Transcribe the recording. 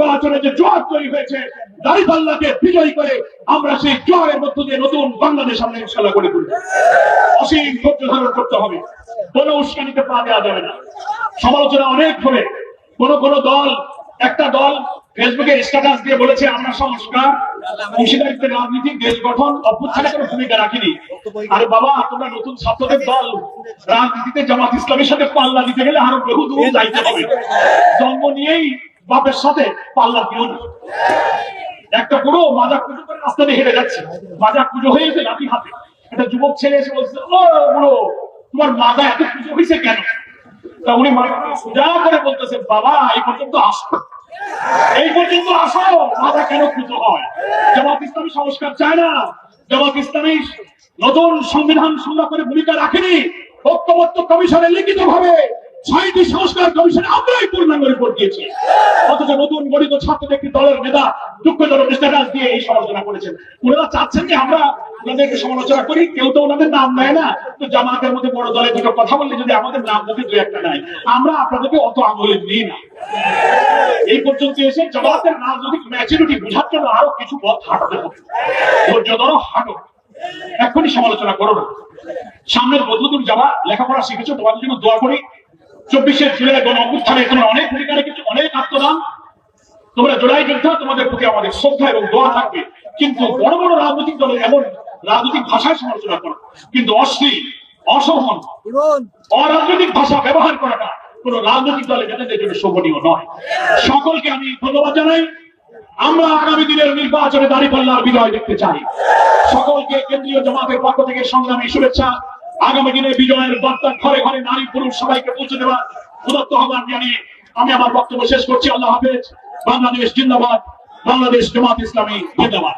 নির্বাচনে যে জোয়ার তৈরি হয়েছে দাঁড়িপাল্লাকে বিজয়ী করে আমরা সেই জোয়ারের মধ্য দিয়ে নতুন বাংলাদেশ আমরা ইনশাল্লাহ করে তুলব। অসীম ধৈর্য ধারণ করতে হবে। কোনো উস্কানিতে পা দেওয়া যাবে না। সমালোচনা অনেক হবে। কোন কোন দল, একটা দল ফেসবুকে স্ট্যাটাস দিয়ে বলেছে, আমরা সংস্কার অংশীদারিত্বের রাজনীতি, দেশ গঠন অভ্যুত্থানে কোনো ভূমিকা রাখিনি। আরে বাবা, তোমরা নতুন ছাত্রদের দল, রাজনীতিতে জামাত ইসলামের সাথে পাল্লা দিতে গেলে আরও বহু দূর যাইতে হবে। জন্ম নিয়েই বাপের সাথে পাল্লা দিও না একটা বুড়ো মাজা পুজো করে রাস্তা দিয়ে হেঁটে যাচ্ছে। মাজা পুজো হয়েছে লাঠি হাতে। একটা যুবক ছেলে এসে বলছে, ও বুড়ো, তোমার মাজা এত পুজো হয়েছে কেন? তা উনি মাথা সোজা করে বলতেছে, বাবা, এই পর্যন্ত আসো। এই পর্যন্ত আসো মাথা কেন পুজো হয়? জামাত ইসলামী সংস্কার চায় না। জামাত ইসলামী নতুন সংবিধান করে ভূমিকা রাখেনি। ঐক্যবদ্ধ কমিশনে লিখিত ভাবে ছয়টি সংস্কার কমিশনে আমরাই দিয়েছি অথচ নতুন গঠিত ছাত্রদের একটি দলের নেতা দুঃখজনক স্ট্যাটাস দিয়ে এই সমালোচনা করেছেন। ওনারা চাচ্ছেন যে আমরা ওনাদেরকে সমালোচনা করি, কেউ তো ওনাদের নাম নেয় না। তো জামাতের মধ্যে বড় দুটো কথা বললে যদি আমাদের নাম দু একটা নাই আমরা আপনাদেরকে অত আমলে নিই না। এই পর্যন্ত এসে জামাতের রাজনৈতিক ম্যাচুরিটি বোঝার জন্য আরও কিছু পথ হাঁটতে হবে। ধৈর্য ধরো, হাঁটো। এখনই সমালোচনা করো না। সামনের বদলতুর যাওয়া, লেখাপড়া শিখেছো, তোমাদের জন্য দোয়া করি। চব্বিশের জুলাই গণ অভ্যুত্থানে তোমরা অনেক ভূমিকা রেখেছো অনেক আত্মদান। তোমরা জোড়াই যোদ্ধা তোমাদের প্রতি আমাদের শ্রদ্ধা এবং দোয়া থাকবে। কিন্তু বড় বড় রাজনৈতিক দলের এমন রাজনৈতিক ভাষায় সমালোচনা করো। কিন্তু অশ্লীল অসহন অরাজনৈতিক ভাষা ব্যবহার করাটা কোন রাজনৈতিক দলের নেতাদের জন্য শোভনীয় নয়। সকলকে আমি ধন্যবাদ জানাই। আমরা আগামী দিনের নির্বাচনে দাঁড়িপাল্লার বিজয় দেখতে চাই। সকলকে কেন্দ্রীয় জামাতের পক্ষ থেকে সংগ্রামী শুভেচ্ছা। আগামী দিনে বিজয়ের বার্তা ঘরে ঘরে নারী পুরুষ সবাইকে পৌঁছে দেওয়া উদত্ত আহ্বান জানিয়ে আমি আমার বক্তব্য শেষ করছি। আল্লাহ হাফেজ। বাংলাদেশ জিন্দাবাদ। বাংলাদেশ জমাত ইসলামী জিন্দাবাদ।